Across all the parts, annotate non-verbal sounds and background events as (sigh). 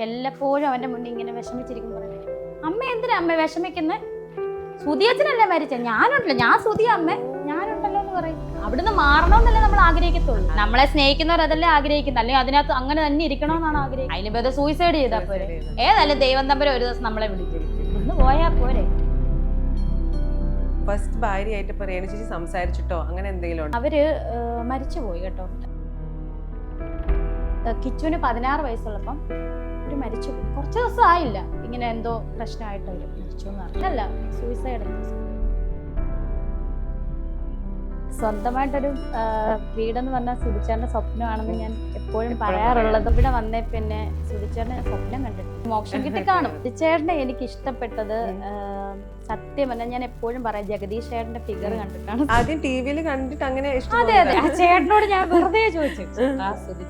വല്ലപ്പോഴും അവന്റെ മുന്നിൽ ഇങ്ങനെ വിഷമിച്ചിരിക്കുമ്പോൾ അമ്മ എന്തിനാ അമ്മ വിഷമിക്കുന്നത് സുതിയച്ഛനല്ലേ മരിച്ച? ഞാനുണ്ടല്ലോ ഞാൻ സുതിയ അമ്മ. ഞാനുണ്ടല്ലോ എന്ന് പറയും. അവിടുന്ന് മാറണമെന്നല്ലേ നമ്മൾ ആഗ്രഹിക്കത്തുള്ളൂ? നമ്മളെ സ്നേഹിക്കുന്നവർ അതല്ലേ ആഗ്രഹിക്കുന്നത്? അല്ലെങ്കിൽ അതിനകത്ത് അങ്ങനെ തന്നെ ഇരിക്കണമെന്നാണ് ആഗ്രഹിക്കുന്നത്? അതിന് ബദ സൂയിസൈഡ് ചെയ്താൽ പോരെ. ഏതായാലും ദൈവം തമ്പരം ഒരു ദിവസം നമ്മളെ വിളിച്ചു ഒന്ന് പോയാ പോരെ. ഫസ്റ്റ് ഭാര്യയായിട്ട് ഇപ്പൊ രേണു ചേച്ചി സംസാരിച്ചിട്ടോ? അങ്ങനെ എന്തെങ്കിലും അവർ മരിച്ചു പോയി കേട്ടോ. കിച്ചുവിന് പതിനാറ് വയസ്സുള്ളപ്പം അവർ മരിച്ചു കുറച്ച് ദിവസം ആയില്ല ഇങ്ങനെ എന്തോ പ്രശ്നമായിട്ട് അവർ മരിച്ചു എന്ന് അല്ല സൂയിസൈഡ് സ്വന്തമായിട്ടൊരു വീടെന്ന് പറഞ്ഞാൽ സുധിച്ചേട്ടന്റെ സ്വപ്നമാണെന്ന് ഞാൻ എപ്പോഴും പറയാറുള്ളത്. ഇവിടെ വന്നേ പിന്നെ സുധിച്ചേട്ടന് സ്വപ്നം കണ്ടിട്ട്. മോക്ഷം കിട്ടി കാണും സുധിച്ചേട്ടനെ എനിക്ക് ഇഷ്ടപ്പെട്ടത് സത്യം പറഞ്ഞാൽ ഞാൻ എപ്പോഴും പറയാം ജഗദീഷ് ചേട്ടന്റെ ഫിഗർ കണ്ടിട്ടാണ്. ആദ്യം ടി വിയിൽ കണ്ടിട്ട് അങ്ങനെ അതെ അതെ. ചേട്ടനോട് ഞാൻ (laughs) വെറുതെ ചോദിച്ചു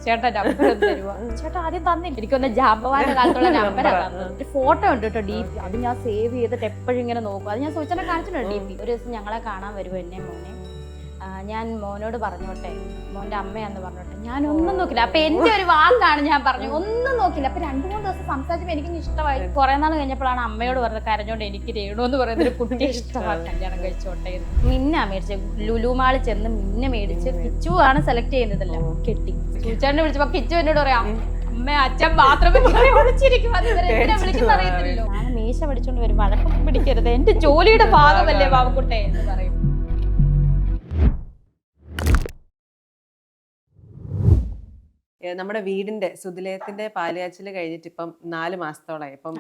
ചേട്ടൻ നമ്പർ തരുവാ? ചേട്ടാ ആദ്യം തന്നില്ല. എനിക്കൊന്ന് ജാമ്പവാന്റെ (laughs) കാലത്തുള്ള നമ്പർ ഒരു ഫോട്ടോ ഉണ്ട് കേട്ടോ ഡി പി അത് ഞാൻ സേവ് ചെയ്തിട്ട് എപ്പോഴും ഇങ്ങനെ നോക്കും. അത് ഞാൻ ചോദിച്ചാൽ കാണിച്ചിട്ടുണ്ട് ഡി പി ഒരു ദിവസം ഞങ്ങളെ കാണാൻ വരുമോ എന്നെ മോനെ. ഞാൻ മോനോട് പറഞ്ഞോട്ടെ. മോന്റെ അമ്മയാന്ന് പറഞ്ഞോട്ടെ. ഞാൻ ഒന്നും നോക്കില്ല. അപ്പൊ എന്റെ ഒരു വാക്കാണ് ഞാൻ പറഞ്ഞു ഒന്നും നോക്കില്ല. അപ്പൊ രണ്ടു മൂന്ന് ദിവസം സംസാരിച്ചപ്പോ എനിക്ക് ഇഷ്ടമായി. കുറെ നാൾ കഴിഞ്ഞപ്പോഴാണ് അമ്മയോട് പറഞ്ഞത് കരഞ്ഞോണ്ട് എനിക്ക് രേണു എന്ന് പറയുന്ന ഒരു കുട്ടിയെ (laughs) ഇഷ്ടമാണ്. കല്യാണം കഴിച്ചോട്ടെ. മിന്ന മേടിച്ച്. ലുലു മാളിൽ ചെന്ന് മിന്ന മേടിച്ച് കിച്ചു ആണ് സെലക്ട് ചെയ്യുന്നതല്ല? കെട്ടി. കിച്ചുവിനെ വിളിച്ചപ്പോ കിച്ചു എന്നോട് പറയാം അമ്മ അച്ഛൻ ബാത്റൂമിൽ വിളിക്കുന്ന അറിയത്തില്ലല്ലോ. ഞാൻ മീശ പഠിച്ചോണ്ട് വരും. വഴക്കം പിടിക്കരുത്. എന്റെ ജോലിയുടെ ഭാഗമല്ലേ ബാബുക്കുട്ടെ എന്ന് പറയും. നമ്മുടെ വീടിന്റെ സുതിലയത്തിന്റെ പാലുകാച്ചിൽ കഴിഞ്ഞിട്ട് ഇപ്പം നാല് മാസത്തോളായി. ഇപ്പം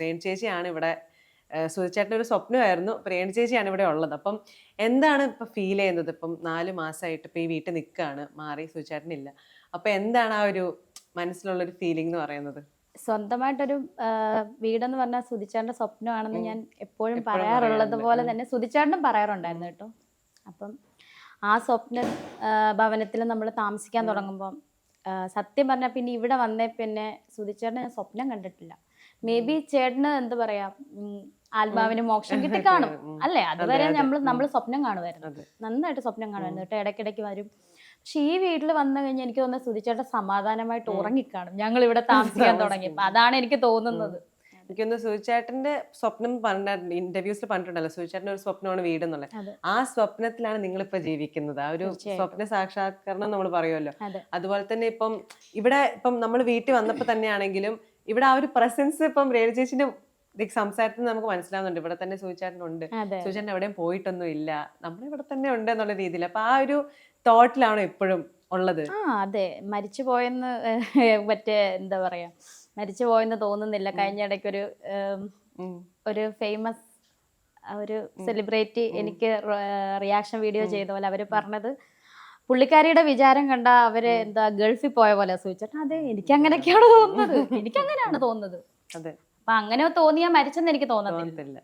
രേണു ചേച്ചിയാണ് ഇവിടെ സുധിച്ചേട്ടന്റെ ഒരു സ്വപ്നമായിരുന്നു. രേണു ചേച്ചിയാണ് ഇവിടെ ഉള്ളത്. അപ്പം എന്താണ് ഇപ്പൊ ഫീൽ ചെയ്യുന്നത്? ഇപ്പം നാല് മാസമായിട്ട് ഇപ്പം ഈ വീട്ടിൽ നിൽക്കുകയാണ്. മാറി സുധിച്ചേട്ടനില്ല അപ്പൊ എന്താണ് ആ ഒരു മനസ്സിലുള്ള ഒരു ഫീലിംഗ് എന്ന് പറയുന്നത്? സ്വന്തമായിട്ടൊരു വീടെന്ന് പറഞ്ഞാൽ സുധിച്ചാറിന്റെ സ്വപ്നമാണെന്ന് ഞാൻ എപ്പോഴും എപ്പോഴും പറയാറുള്ളത് പോലെ തന്നെ സുധിച്ചാറിനും പറയാറുണ്ടായിരുന്നു കേട്ടോ. അപ്പം ആ സ്വപ്ന ഭവനത്തിൽ നമ്മൾ താമസിക്കാൻ തുടങ്ങുമ്പോൾ സത്യം പറഞ്ഞാൽ പിന്നെ ഇവിടെ വന്നേ പിന്നെ സുധിച്ചേട്ടന് ഞാൻ സ്വപ്നം കണ്ടിട്ടില്ല. മേ ബി ചേട്ടന് എന്താ പറയാ ആത്മാവിന് മോക്ഷം (laughs) കിട്ടി കാണും. അല്ലേ? അതുവരെ അതെ. നമ്മൾ നമ്മൾ സ്വപ്നം കാണുമായിരുന്നു. നന്നായിട്ട് സ്വപ്നം കാണുമായിരുന്നു കേട്ടോ ഇടയ്ക്കിടയ്ക്ക് വരും. പക്ഷെ ഈ വീട്ടിൽ വന്നു കഴിഞ്ഞാൽ എനിക്ക് തോന്നുന്നത് സുധിച്ചേട്ടൻ സമാധാനമായിട്ട്. ഉറങ്ങിക്കാണും. ഞങ്ങൾ ഇവിടെ താമസിക്കാൻ തുടങ്ങിയപ്പോൾ അതാണ് എനിക്ക് തോന്നുന്നത്. എനിക്കൊന്ന് സുചേട്ടന്റെ സ്വപ്നം പറഞ്ഞിട്ടുണ്ട് ഇന്റർവ്യൂസിൽ പറഞ്ഞിട്ടുണ്ടല്ലോ സുചേട്ടന്റെ ഒരു സ്വപ്നമാണ് വീട് എന്നുള്ളത്. ആ സ്വപ്നത്തിലാണ് നിങ്ങൾ ഇപ്പൊ ജീവിക്കുന്നത്. ആ ഒരു. സ്വപ്ന സാക്ഷാത്കരണം നമ്മൾ പറയുമല്ലോ. അതുപോലെ തന്നെ ഇപ്പം ഇവിടെ ഇപ്പം നമ്മൾ വീട്ടിൽ വന്നപ്പോൾ തന്നെയാണെങ്കിലും ഇവിടെ ആ ഒരു പ്രസൻസ് ഇപ്പം രേണു ചേച്ചിന്റെ സംസാരത്തിൽ നമുക്ക് മനസ്സിലാവുന്നുണ്ട്. ഇവിടെ തന്നെ സുചേട്ടനുണ്ട്. ഉണ്ട് സുചേട്ടൻ എവിടെയും പോയിട്ടൊന്നും ഇല്ല നമ്മൾ ഇവിടെ തന്നെ ഉണ്ട് എന്നുള്ള രീതിയിൽ. അപ്പൊ ആ ഒരു തോട്ടിലാണോ എപ്പോഴും ഉള്ളത്. ആ അതെ. മരിച്ചു പോയെന്ന് മറ്റേ എന്താ പറയാ മരിച്ചു പോയെന്ന് തോന്നുന്നില്ല. കഴിഞ്ഞ ഇടയ്ക്ക് ഒരു ഒരു ഫേമസ് ഒരു സെലിബ്രിറ്റി എനിക്ക് റിയാക്ഷൻ വീഡിയോ ചെയ്ത പോലെ അവർ പറഞ്ഞത് പുള്ളിക്കാരിയുടെ വിചാരം കണ്ട അവർ എന്താ ഗൾഫിൽ പോയ പോലെ സൂചിച്ചിട്ട് അതെ എനിക്ക് അങ്ങനെയൊക്കെയാണ് തോന്നുന്നത്. എനിക്ക് അങ്ങനെയാണ് തോന്നുന്നത്. അതെ. അപ്പൊ അങ്ങനെ തോന്നിയാ മരിച്ചെന്ന് എനിക്ക് തോന്നുന്നില്ല തോന്നത്തില്ല.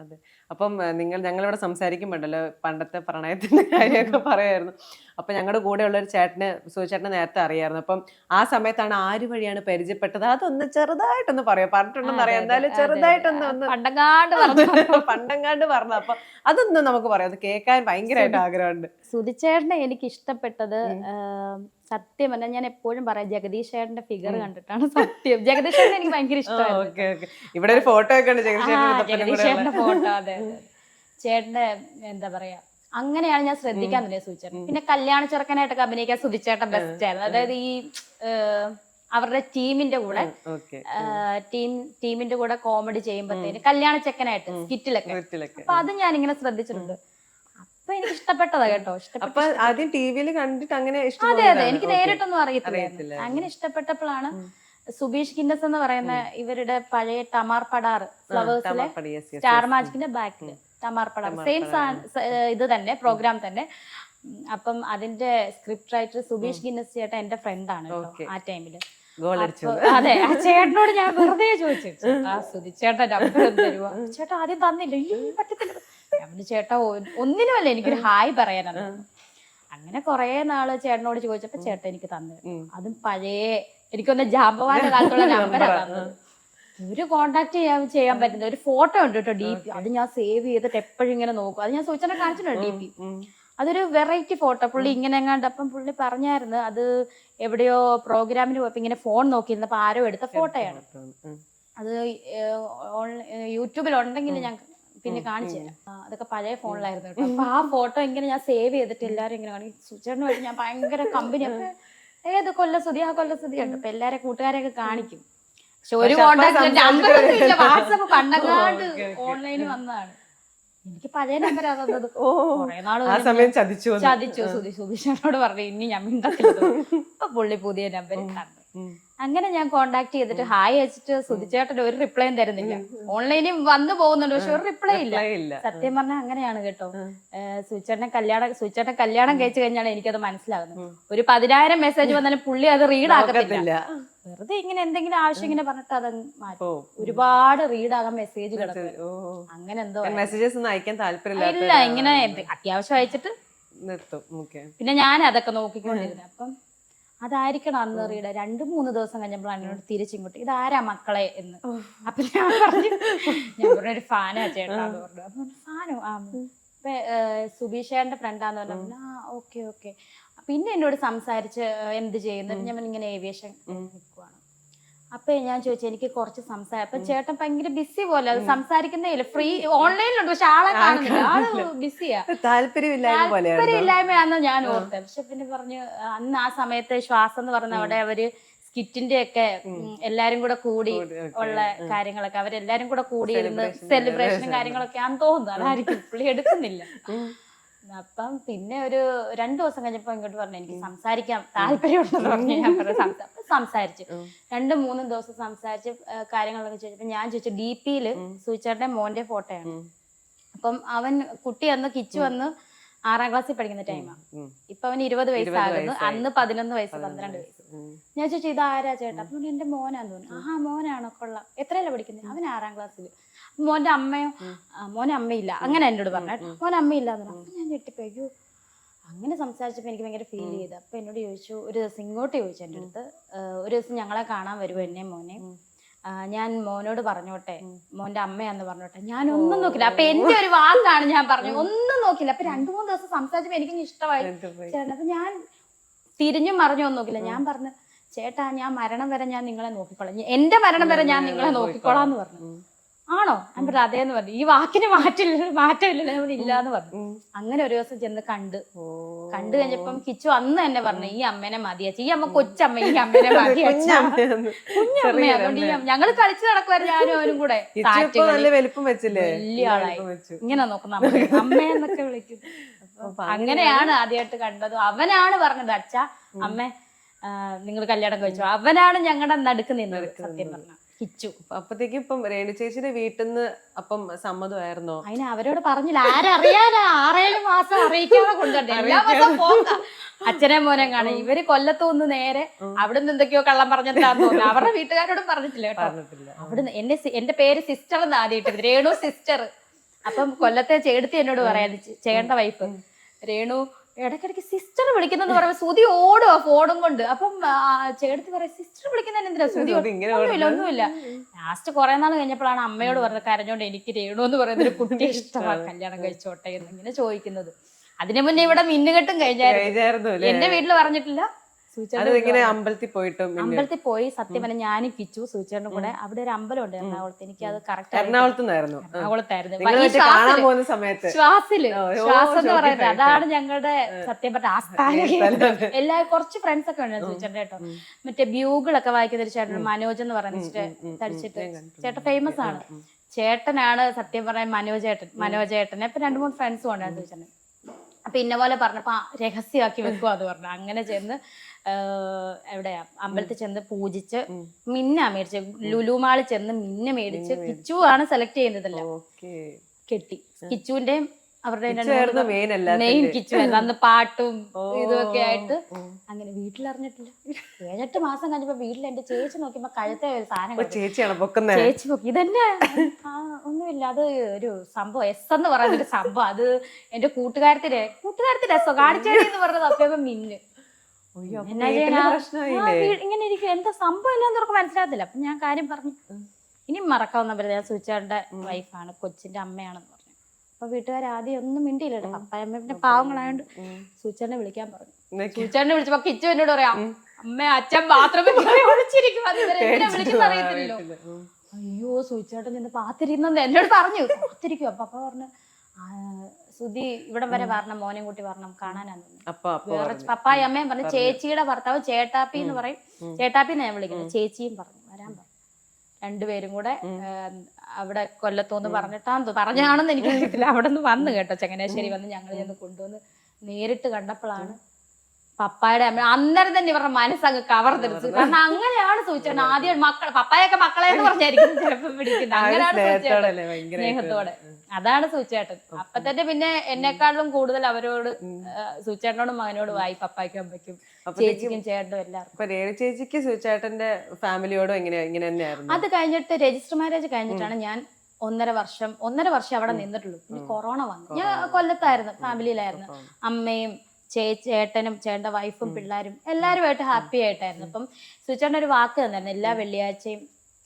അതെ. അപ്പം നിങ്ങൾ ഞങ്ങളിവിടെ സംസാരിക്കുമ്പോണ്ടല്ലോ പണ്ടത്തെ പ്രണയത്തിന്റെ കാര്യമൊക്കെ പറയായിരുന്നു. അപ്പൊ ഞങ്ങളുടെ കൂടെ ഉള്ള ഒരു ചേട്ടന് സുചേട്ടനെ നേരത്തെ അറിയായിരുന്നു. അപ്പം ആ സമയത്താണ് ആര് വഴിയാണ് പരിചയപ്പെട്ടത്? അതൊന്ന് ചെറുതായിട്ടൊന്ന് പറയാം. പറഞ്ഞിട്ടുണ്ടെന്ന് അറിയാം. എന്തായാലും ചെറുതായിട്ടൊന്ന് ഒന്ന് പണ്ടങ്ങാണ്ട് പറഞ്ഞു. (laughs) പണ്ടങ്ങാണ്ട് പറഞ്ഞു. അപ്പൊ അതൊന്നും നമുക്ക് പറയാം. അത് കേൾക്കാൻ ഭയങ്കരമായിട്ട് ആഗ്രഹമുണ്ട്. സുധിച്ചേട്ടനെ എനിക്ക് ഇഷ്ടപ്പെട്ടത് സത്യം പറഞ്ഞാൽ ഞാൻ എപ്പോഴും പറയാം ജഗദീഷ് ചേട്ടന്റെ ഫിഗർ കണ്ടിട്ടാണ് സത്യം. ജഗദീഷ് എനിക്ക് ഭയങ്കര (laughs) ഇഷ്ടമാണ് ഇവിടെ ഒരു ഫോട്ടോ ഒക്കെ ഉണ്ട് ജഗദീഷ് ചേട്ടന്റെ ഫോട്ടോ അതെ. ചേട്ടന്റെ എന്താ പറയാ അങ്ങനെയാണ് ഞാൻ ശ്രദ്ധിക്കാൻ തുടങ്ങിയത് സുധിച്ചേട്ടൻ? പിന്നെ കല്യാണ ചെറുക്കനായിട്ടൊക്കെ അഭിനയിക്കാൻ സുധിച്ചേട്ടൻ ബെസ്റ്റ് ആയിരുന്നു. അതായത് ഈ അവരുടെ ടീമിന്റെ കൂടെ ടീം ടീമിന്റെ കൂടെ കോമഡി ചെയ്യുമ്പോഴത്തേന് കല്യാണ ചെക്കനായിട്ട് സ്കിറ്റിലൊക്കെ. അപ്പൊ അത് ഞാൻ ഇങ്ങനെ ശ്രദ്ധിച്ചിട്ടുണ്ട് അപ്പൊ എനിക്ക് ഇഷ്ടപ്പെട്ടതാ കേട്ടോ. അപ്പൊ ആദ്യം ടി വിയിൽ കണ്ടിട്ട് അങ്ങനെ അതെ അതെ. എനിക്ക് നേരിട്ടൊന്നും അറിയത്തില്ല. അങ്ങനെ ഇഷ്ടപ്പെട്ടപ്പോഴാണ് സുബീഷ് കിന്നസ് എന്ന് പറയുന്ന ഇവരുടെ പഴയ ടമാർ പടാർ ഫ്ലവേഴ്സിലെ സ്റ്റാർ മാജിക്കിന്റെ ബാക്കിൽ ടമാർ പടാർ. സെയിം ഇത് തന്നെ പ്രോഗ്രാം തന്നെ. അപ്പം അതിന്റെ സ്ക്രിപ്റ്റ് റൈറ്റർ സുബീഷ് ഗിന്നസ് ചേട്ടൻ എന്റെ ഫ്രണ്ടാണ്. ആ ടൈമിൽ അതെ ആ ചേട്ടനോട് ഞാൻ വെറുതെ ചോദിച്ചു. (laughs) ചേട്ടാ സുധി ചേട്ടൻ നമ്പർ തരുവാ? ചേട്ടാ ആദ്യം തന്നില്ല? ഈ പറ്റത്തില്ല. ചേട്ട ചേട്ടാ അല്ല ഒന്നിനുമല്ല എനിക്കൊരു ഹായ് പറയാനാണ്. അങ്ങനെ കൊറേ നാൾ ചേട്ടനോട് ചോദിച്ചപ്പോ ചേട്ടൻ എനിക്ക് തന്നു. അതും പഴയ എനിക്കൊന്ന് ജാമ്പവാന്റെ കാലത്തുള്ള നമ്പറാ തന്നത്. ഒരു കോണ്ടാക്ട് ചെയ്യാൻ ചെയ്യാൻ പറ്റുന്ന ഒരു ഫോട്ടോ ഉണ്ട് കേട്ടോ ഡി പി അത് ഞാൻ സേവ് ചെയ്തിട്ട് എപ്പോഴും ഇങ്ങനെ നോക്കും. അത് ഞാൻ ചോദിച്ചാൽ കാണിച്ചിട്ടുണ്ട് ഡി പി അതൊരു വെറൈറ്റി ഫോട്ടോ പുള്ളി ഇങ്ങനെ എങ്ങാണ്ട് അപ്പം പുള്ളി പറഞ്ഞായിരുന്നു അത് എവിടെയോ പ്രോഗ്രാമിന് പോയപ്പോ ഇങ്ങനെ ഫോൺ നോക്കിയിരുന്നപ്പോ ആരോ എടുത്ത ഫോട്ടോയാണ്. അത് യൂട്യൂബിൽ ഉണ്ടെങ്കിൽ ഞാൻ പിന്നെ കാണിച്ചു തരാം അതൊക്കെ പഴയ ഫോണിലായിരുന്നു കേട്ടോ. അപ്പൊ ആ ഫോട്ടോ ഇങ്ങനെ ഞാൻ സേവ് ചെയ്തിട്ട് എല്ലാരും ഇങ്ങനെ കാണിക്കും വഴി ഞാൻ ഭയങ്കര കമ്പനി ഏത് കൊല്ല സ്തുതി ആ കൊല്ല സ്തുതി ഉണ്ട്. അപ്പൊ എല്ലാരെ കൂട്ടുകാരെയൊക്കെ കാണിക്കും. പക്ഷെ ഒരു സംസാരിച്ചിട്ട് വാട്സപ്പ് പണ്ടങ്ങാണ്ട്. ഓൺലൈനിൽ വന്നതാണ്. എനിക്ക് പഴയ നമ്പർ തന്നത്. ഓ ആ സമയം ചതിച്ചു. ചതിച്ചു. സുധി സുധീഷനോട് പറഞ്ഞു ഇനി ഞാൻ മിണ്ടത്തില്ല (laughs) അപ്പൊ പുള്ളി പുതിയ നമ്പർ ഉം. അങ്ങനെ ഞാൻ കോണ്ടാക്ട് ചെയ്തിട്ട് ഹായ് അയച്ചിട്ട് സുധിച്ചേട്ടൻ ഒരു റിപ്ലൈയും തരുന്നില്ല. ഓൺലൈനിൽ വന്നു പോകുന്നുണ്ട് പക്ഷെ ഒരു റിപ്ലൈ ഇല്ല. സത്യം പറഞ്ഞാൽ അങ്ങനെയാണ് കേട്ടോ. സുചേട്ടനെ കല്യാണം സുചേട്ടൻ കല്യാണം കഴിച്ചു കഴിഞ്ഞാണ് എനിക്കത് മനസ്സിലാകുന്നത് ഒരു പതിനായിരം മെസ്സേജ് വന്നാലും പുള്ളി അത് റീഡ് ആക്കത്തില്ല. വെറുതെ ഇങ്ങനെ എന്തെങ്കിലും ആവശ്യം ഇങ്ങനെ പറഞ്ഞിട്ട് അത് മാറ്റും. ഒരുപാട് റീഡ് ആകാൻ മെസ്സേജ് കിടക്കും അങ്ങനെ എന്തോ മെസ്സേജസ് അയക്കാൻ ഇല്ല ഇങ്ങനെ അത്യാവശ്യം അയച്ചിട്ട് നിർത്തും. പിന്നെ ഞാൻ അതൊക്കെ നോക്കിക്കൊണ്ടിരുന്നത് അപ്പം അതായിരിക്കണം അന്ന് റീഡ. രണ്ട് മൂന്ന് ദിവസം കഴിഞ്ഞപ്പോൾ എന്നോട് തിരിച്ചിങ്ങോട്ട് ഇതാരാ മക്കളെ? എന്ന്. അപ്പൊ ഞാൻ പറഞ്ഞു ഞാൻ പറഞ്ഞ ഒരു ഫാനാ പറഞ്ഞു. അപ്പൊ ഫാനോ? ആ. സുബീഷേന്റെ ഫ്രണ്ടാന്ന് പറഞ്ഞു. ആ ഓക്കെ ഓക്കെ. പിന്നെ എന്നോട് സംസാരിച്ച് എന്ത് ചെയ്യുന്നു? ഞാൻ ഇങ്ങനെ ഏവിയേഷൻ നിൽക്കുവാണ് അപ്പൊ ഞാൻ ചോദിച്ചു എനിക്ക് കുറച്ച് സംസാരം. അപ്പൊ ചേട്ടൻ ഭയങ്കര ബിസി പോലെ അത് സംസാരിക്കുന്നേ ഇല്ല ഫ്രീ ഓൺലൈനിലുണ്ട് പക്ഷെ ആളെ കാണുന്നില്ല. ആൾ ബിസിയാ താല്പര്യമില്ലായ്മ പോലെയായിരുന്നു ഞാൻ ഓർത്തത് പക്ഷെ പിന്നെ പറഞ്ഞു അന്ന് ആ സമയത്ത് ശ്വാസം എന്ന് പറഞ്ഞ അവിടെ അവർ സ്കിറ്റിന്റെ ഒക്കെ എല്ലാരും കൂടെ കൂടി ഉള്ള കാര്യങ്ങളൊക്കെ അവരെല്ലാരും കൂടെ കൂടി ഇരുന്ന് സെലിബ്രേഷനും കാര്യങ്ങളൊക്കെ ആണെന്ന് തോന്നുന്നു. അതായിരിക്കും. പുള്ളി എടുക്കുന്നില്ല. അപ്പം പിന്നെ ഒരു രണ്ടു ദിവസം കഴിഞ്ഞപ്പോ ഇങ്ങോട്ട് പറഞ്ഞു എനിക്ക് സംസാരിക്കാൻ താല്പര്യമുണ്ടെന്ന് പറഞ്ഞു. ഞാൻ പറഞ്ഞു സംസാരിച്ചു. രണ്ട് മൂന്നും ദിവസം സംസാരിച്ച് കാര്യങ്ങളൊക്കെ ചോദിച്ചപ്പോ ഞാൻ ചോദിച്ചു ഡി പിയിൽ സൂചാറിന്റെ മോന്റെ ഫോട്ടോയാണ്. അപ്പം അവൻ കുട്ടി അന്ന് കിച്ചു വന്ന് ആറാം ക്ലാസ്സിൽ പഠിക്കുന്ന ടൈമാണ്. ഇപ്പൊ അവന് ഇരുപത് വയസ്സാകുന്നു. അന്ന് പതിനൊന്ന് വയസ്സ് പന്ത്രണ്ട് വയസ്സ്. ഞാൻ ചോദിച്ചു ഇതാരാ ചേട്ടാ? അപ്പൊ എന്റെ മോനാന്ന് തോന്നുന്നു ആഹാ മോനാണോ? കൊള്ളാം. എത്രയല്ല പഠിക്കുന്നത് അവൻ ആറാം ക്ലാസ്സിൽ മോന്റെ അമ്മയോ? മോനെ അമ്മയില്ല. അങ്ങനെ എന്നോട് പറഞ്ഞു. മോനെ അമ്മയില്ല എന്ന് പറഞ്ഞു. ഞാൻ ഞെട്ടിപ്പോയി. അയ്യോ അങ്ങനെ സംസാരിച്ചപ്പോ എനിക്ക് ഭയങ്കര ഫീൽ ചെയ്തു. അപ്പൊ എന്നോട് ചോദിച്ചു ഒരു ദിവസം ഇങ്ങോട്ട് ചോദിച്ചു എന്റെ അടുത്ത് ഒരു ദിവസം ഞങ്ങളെ കാണാൻ വരുമോ എന്നെ മോനെ? ഞാൻ മോനോട് പറഞ്ഞോട്ടെ. മോന്റെ അമ്മയാന്ന് പറഞ്ഞോട്ടെ. ഞാൻ ഒന്നും നോക്കില്ല. അപ്പൊ എന്റെ ഒരു വാക്കാണ് ഞാൻ പറഞ്ഞു ഒന്നും നോക്കില്ല. അപ്പൊ രണ്ടു മൂന്ന് ദിവസം സംസാരിച്ചപ്പോ എനിക്ക് ഇഷ്ടമായി? ചേട്ടൻ അപ്പൊ ഞാൻ തിരിഞ്ഞും മറിഞ്ഞു നോക്കില്ല. ഞാൻ പറഞ്ഞു ചേട്ടാ ഞാൻ മരണം വരെ ഞാൻ നിങ്ങളെ നോക്കിക്കോളാം. എന്റെ മരണം വരെ ഞാൻ നിങ്ങളെ നോക്കിക്കോളാം എന്ന് പറഞ്ഞു. ആണോ? ഞാൻ പറഞ്ഞു അതേന്ന് പറഞ്ഞു. ഈ വാക്കിന് മാറ്റില്ല മാറ്റമില്ല ഞാൻ ഇല്ല ഇല്ലാന്ന് പറഞ്ഞു. അങ്ങനെ ഒരു ദിവസം ചെന്ന് കണ്ട്. കണ്ടു കഴിഞ്ഞപ്പം കിച്ചു അന്ന് തന്നെ പറഞ്ഞു ഈ അമ്മേനെ മതിയാച്ചു ഈ അമ്മ കൊച്ചമ്മ ഈ അമ്മേനെ മതിയച്ച. (laughs) കുഞ്ഞമ്മ അതുകൊണ്ട് ഈ ഞങ്ങൾ ഞങ്ങൾ കളിച്ചു നടക്കുമായിരുന്നു ഞാനും അവനും കൂടെ. വലിയ ആളായി. ഇങ്ങനെ നോക്കുന്ന അമ്മ അമ്മയെന്നൊക്കെ വിളിക്കും. അങ്ങനെയാണ് ആദ്യമായിട്ട് കണ്ടത്. അവനാണ് പറഞ്ഞത് അച്ഛ അമ്മ നിങ്ങൾ കല്യാണം കഴിച്ചു? അവനാണ് ഞങ്ങളുടെ നടുക്ക് നിന്നത് സത്യം പറഞ്ഞ. കിച്ചു. അപ്പൊ അപ്പത്തേക്കും ഇപ്പം രേണു ചേച്ചിയുടെ വീട്ടിൽ നിന്ന് അപ്പം സമ്മതമായിരുന്നോ? അതിന് അവരോട് പറഞ്ഞില്ല. ആരറിയാനാ? ആറേഴ് മാസം അറിയിക്കാതെ കൊണ്ടുവരണ്ടേ? എല്ലാ മാസം പോക്ക. അച്ഛനെ മോനെ കാണാൻ. ഇവർ കൊല്ലത്തുനിന്ന് നേരെ അവിടുന്ന് എന്തൊക്കെയോ കള്ളം പറഞ്ഞിട്ടാന്ന് തോന്നുന്നു. അവരുടെ വീട്ടുകാരോടും പറഞ്ഞിട്ടില്ല കേട്ടോ. അവിടുന്ന് എന്റെ എന്റെ പേര് സിസ്റ്റർ എന്ന് ആദ്യമായിട്ട് രേണു സിസ്റ്റർ. അപ്പം കൊല്ലത്തെ ചേടത്തി എന്നോട് പറയാൻ ചേട്ടന്റെ വൈഫ്. രേണു ഇടയ്ക്കിടയ്ക്ക് സിസ്റ്റർ വിളിക്കുന്നെന്ന് പറയുമ്പോൾ സുതി ഓടുക ഫോണും കൊണ്ട്. അപ്പം ചേട്ടത്തി പറയാം സിസ്റ്റർ വിളിക്കുന്നതിന് എന്തിനാ സുതി ഒന്നുമില്ല ഒന്നുമില്ല. ലാസ്റ്റ് കുറെ നാൾ കഴിഞ്ഞപ്പോഴാണ് അമ്മയോട് പറഞ്ഞത് കരഞ്ഞോണ്ട് എനിക്ക് രേണു എന്ന് പറയുന്ന ഒരു കുട്ടി (laughs) ഇഷ്ടമാണ്. കല്യാണം കഴിച്ചോട്ടെ എന്ന് ഇങ്ങനെ ചോദിക്കുന്നത്. അതിനു മുന്നേ ഇവിടെ മിന്നുകെട്ടും കഴിഞ്ഞായിരുന്നു. എന്റെ വീട്ടിൽ പറഞ്ഞിട്ടില്ല. സൂചിച്ചേട്ടൻ അമ്പലത്തിൽ പോയിട്ട് അമ്പലത്തിൽ പോയി സത്യം പറഞ്ഞ ഞാനും കിച്ചു സൂചിച്ചേട്ടനും കൂടെ. അവിടെ ഒരു അമ്പലം ഉണ്ട് എറണാകുളത്ത്. എനിക്ക് അത് കറക്റ്റ് എറണാകുളത്ത് നിന്നായിരുന്നു. എറണാകുളത്തായിരുന്നു. സമയത്ത്. ശ്വാസിൽ. ശ്വാസം എന്ന് പറയുന്നത് അതാണ് ഞങ്ങളുടെ സത്യം പറഞ്ഞ ആസ്ഥാന എല്ലാ കുറച്ച് ഫ്രണ്ട്സ് ഒക്കെ ഉണ്ട് സൂചിച്ചേട്ടൻ കേട്ടോ. മറ്റേ ബ്യൂഗിളൊക്കെ വായിക്കുന്ന ഒരു ചേട്ടൻ മനോജ് എന്ന് പറഞ്ഞിട്ട് തടിച്ചിട്ട്. ചേട്ടൻ ഫേമസ് ആണ്. ചേട്ടനാണ് സത്യം പറയാൻ മനോജേട്ടൻ മനോജേട്ടൻ ഇപ്പൊ രണ്ടു മൂന്ന് ഫ്രണ്ട്സും ഉണ്ടായിരുന്നു ചേട്ടൻ അപ്പൊ ഇന്ന പോലെ പറഞ്ഞപ്പോ രഹസ്യമാക്കി വെക്കുക അത് പറഞ്ഞു. അങ്ങനെ ചെന്ന് എവിടെയാ? അമ്പലത്തിൽ ചെന്ന് പൂജിച്ച് മിന്ന മേടിച്ച് ലുലുമാളിൽ ചെന്ന് മിന്ന മേടിച്ച് കിച്ചു ആണ് സെലക്ട് ചെയ്യുന്നതല്ല. കെട്ടി. കിച്ചുവിന്റെയും അവരുടെ മെയിൻ കിച്ചു അന്ന് പാട്ടും ഇതുമൊക്കെ ആയിട്ട് അങ്ങനെ വീട്ടിലറിഞ്ഞിട്ടില്ല. ഏഴെട്ട് മാസം കഴിഞ്ഞപ്പോ വീട്ടിൽ എന്റെ ചേച്ചി നോക്കിയപ്പോ കഴുത്തെ ഒരു സാധനം. ചേച്ചിയാണ് ചേച്ചി നോക്കി ഇതന്നെ. ഒന്നുമില്ല. അത് ഒരു സംഭവം. എസ് എന്ന് പറയുന്ന ഒരു സംഭവം. അത് എന്റെ കൂട്ടുകാരത്തിന്റെ കൂട്ടുകാരത്തിന്റെ എസ് കാണിച്ചേടി എന്ന് പറഞ്ഞത് അപ്പൊ മിന്ന്. എന്നാ വീട്ടിൽ ചെയ്യാനാ? ആ, പ്രശ്നമായില്ലേ? വീ- ഇങ്ങനെ ഇരിക്കും. എന്താ സംഭവം എന്നാന്ന് അവർക്ക് മനസ്സിലാകത്തില്ല. അപ്പൊ ഞാൻ കാര്യം പറഞ്ഞു. ഇനി മറക്കാവുന്ന പറയുന്നത് ഞാൻ സുചേട്ടന്റെ വൈഫാണ് കൊച്ചിന്റെ അമ്മയാണെന്ന് പറഞ്ഞു. അപ്പൊ വീട്ടുകാർ ആദ്യം ഒന്നും മിണ്ടിയില്ല പപ്പായ അമ്മ പിന്നെ പാവങ്ങളായോണ്ട് സുചാറിനെ വിളിക്കാൻ പറഞ്ഞു. എന്നൊക്കെ. സൂചനെ വിളിച്ചപ്പോ കിച്ചു എന്നോട് പറയാം അമ്മ അച്ഛൻ ബാത്റൂമിൽ കയറി ഒളിച്ചിരിക്കും ഉം. അയ്യോ സൂചേട്ടൻ ചെന്ന് പാത്തിരിക്കുന്നെന്ന് എന്നോട് പറഞ്ഞു. പാത്തിരിക്കും അപ്പൊ അപ്പ പറഞ്ഞു "ആ, സുധി ഇവിടെ വരെ വരണം മോനെ കൂട്ടി വരണം കാണാനാന്ന് പപ്പായ അമ്മയും പറഞ്ഞു ചേച്ചിയുടെ ഭർത്താവ് ചേട്ടാപ്പി എന്ന് പറയും. ചേട്ടാപ്പി ഞാൻ വിളിക്കുന്നത്. ചേച്ചിയും പറഞ്ഞു വരാൻ പറഞ്ഞു. രണ്ടുപേരും കൂടെ അവിടെ കൊല്ലത്തോന്ന് പറഞ്ഞിട്ടാന്ന് പറഞ്ഞാണെന്ന് എനിക്ക് അറിയത്തില്ല അവിടെ നിന്ന് വന്ന് കേട്ടോ ചങ്ങനാശ്ശേരി വന്ന് ഞങ്ങൾ ചെന്ന് കൊണ്ടുവന്ന് നേരിട്ട് കണ്ടപ്പോഴാണ് പപ്പായുടെ അമ്മ അന്നേരം തന്നെ ഇവരുടെ മനസ്സങ്ങ് കവർന്നെടുത്തു. കാരണം അങ്ങനെയാണ് സൂചന ആദ്യം മക്കൾ പപ്പായൊക്കെ മക്കളെ എന്ന് പറഞ്ഞായിരിക്കും ചിലപ്പോൾ പിടിക്കുന്നത്. അങ്ങനെയാണ് സ്നേഹത്തോടെ. അതാണ് സൂചേട്ടൻ അപ്പൊ തന്നെ പിന്നെ എന്നെക്കാളും കൂടുതൽ അവരോട് സൂചേട്ടനോടും മകനോടും ആയി പപ്പായ്ക്കും അമ്മയ്ക്കും ചേച്ചിക്കും ചേട്ടനും എല്ലാവർക്കും. ചേച്ചിക്ക് സുചേട്ടന്റെ ഫാമിലിയോടും ഇങ്ങനെ ഇങ്ങനെ തന്നെയായിരുന്നു? അത് കഴിഞ്ഞിട്ട് രജിസ്റ്റർ മാരേജ് കഴിഞ്ഞിട്ടാണ് ഞാൻ ഒന്നര വർഷം ഒന്നര വർഷം അവിടെ നിന്നിട്ടുള്ളൂ. പിന്നെ കൊറോണ വന്നു. ഞാൻ കൊല്ലത്തായിരുന്നു ഫാമിലിയിലായിരുന്നു. അമ്മയും ചേട്ടനും ചേട്ടന്റെ വൈഫും പിള്ളേരും എല്ലാവരുമായിട്ട് ഹാപ്പി ആയിട്ടായിരുന്നു. അപ്പം സുചേട്ടൻ ഒരു വാക്ക് തന്നായിരുന്നു എല്ലാ വെള്ളിയാഴ്ചയും